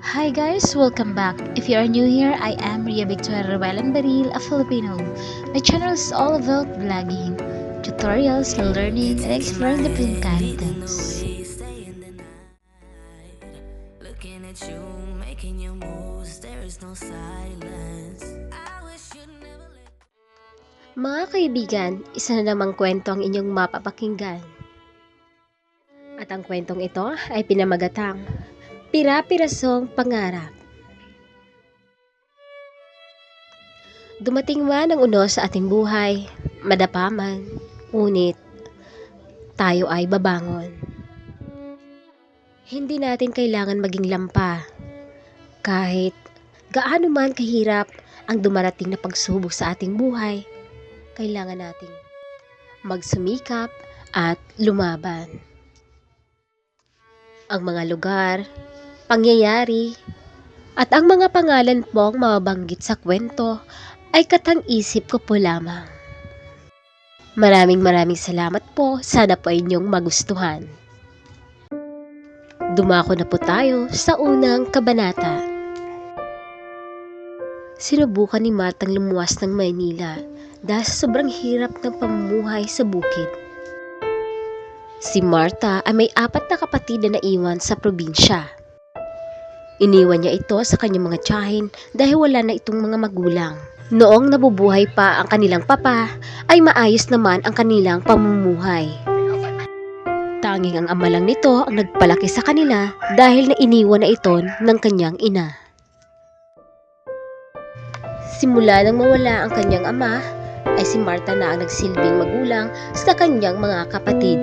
Hi guys, welcome back. If you are new here, I am Ria Victoria Ruelan Baril, a Filipino. My channel is all about vlogging, tutorials, learning, and exploring different kind of things. Looking at you, making your moves, there is no silence. I wish you never let Mga kaibigan, isa na namang kwento ang inyong mapapakinggan. At ang kwentong ito ay pinamagatang Pira-pirasong Pangarap. Dumating man ang uno sa ating buhay, madapaman, ngunit tayo ay babangon. Hindi natin kailangan maging lampa. Kahit gaano man kahirap ang dumarating na pagsubok sa ating buhay, kailangan nating magsumikap at lumaban. Ang mga lugar, pangyayari, at ang mga pangalan pong mababanggit sa kwento ay katang-isip ko po lamang. Maraming maraming salamat po. Sana po ay inyong magustuhan. Dumako na po tayo sa unang kabanata. Sinubukan ni Martang lumuwas ng Maynila dahil sa sobrang hirap ng pamumuhay sa bukid. Si Marta ay may apat na kapatid na naiwan sa probinsya. Iniwan niya ito sa kanyang mga tiyahin dahil wala na itong mga magulang. Noong nabubuhay pa ang kanilang papa, ay maayos naman ang kanilang pamumuhay. Tanging ang ama lang nito ang nagpalaki sa kanila dahil na iniwan na ito ng kanyang ina. Simula nang mawala ang kanyang ama, ay si Marta na ang nagsilbing magulang sa kanyang mga kapatid.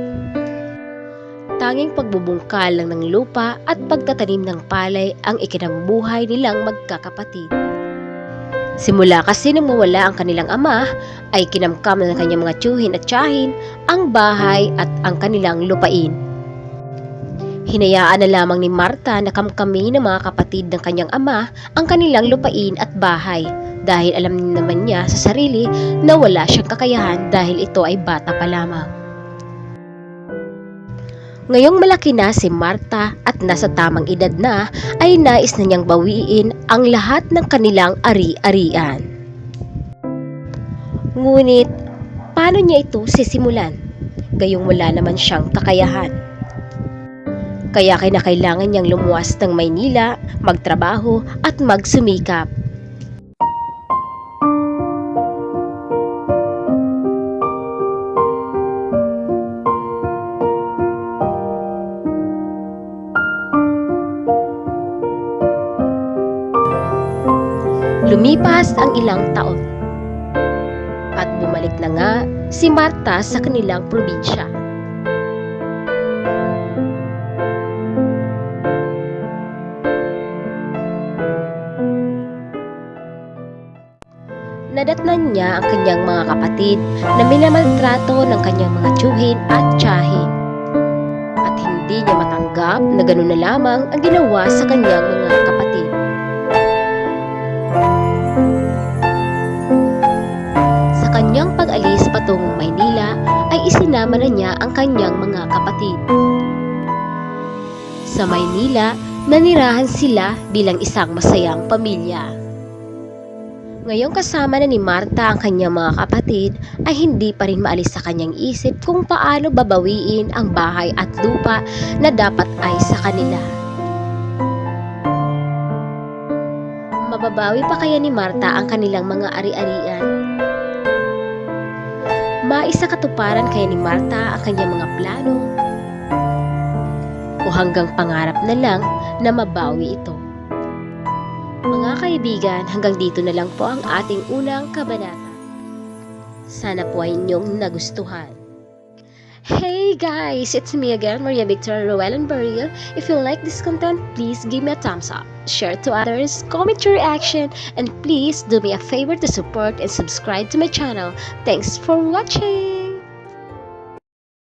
Tanging pagbubungkal lang ng lupa at pagtatanim ng palay ang ikinabubuhay nilang magkakapatid. Simula kasi nang mawala ang kanilang ama, ay kinamkam ng kanyang mga tiyuhin at tiyahin ang bahay at ang kanilang lupain. Hinayaan na lamang ni Marta na kamkami ng mga kapatid ng kanyang ama ang kanilang lupain at bahay dahil alam naman niya sa sarili na wala siyang kakayahan dahil ito ay bata pa lamang. Ngayong malaki na si Marta at nasa tamang edad na ay nais na niyang bawiin ang lahat ng kanilang ari-arian. Ngunit, paano niya ito sisimulan? Gayong wala naman siyang kakayahan. Kaya kinakailangan niyang lumuwas ng Maynila, magtrabaho at magsumikap. Lumipas ang ilang taon. At bumalik na nga si Marta sa kanilang probinsya. Nadatnan niya ang kanyang mga kapatid na minamaltrato ng kanyang mga tiyuhin at tiyahin. At hindi niya matanggap na gano'n na lamang ang ginawa sa kanyang mga kapatid. Isinama na niya ang kanyang mga kapatid. Sa Maynila, nanirahan sila bilang isang masayang pamilya. Ngayong kasama na ni Marta ang kanyang mga kapatid ay hindi pa rin maalis sa kanyang isip kung paano babawiin ang bahay at lupa na dapat ay sa kanila. Mababawi pa kaya ni Marta ang kanilang mga ari-arian? Maisa katuparan kaya ni Marta ang kanyang mga plano? O hanggang pangarap na lang na mabawi ito? Mga kaibigan, hanggang dito na lang po ang ating unang kabanata. Sana po ay inyong nagustuhan. Hey guys, it's me again, Maria Victoria Ruelan Barrio. If you like this content, please give me a thumbs up, share to others, comment your reaction, and please do me a favor to support and subscribe to my channel. Thanks for watching!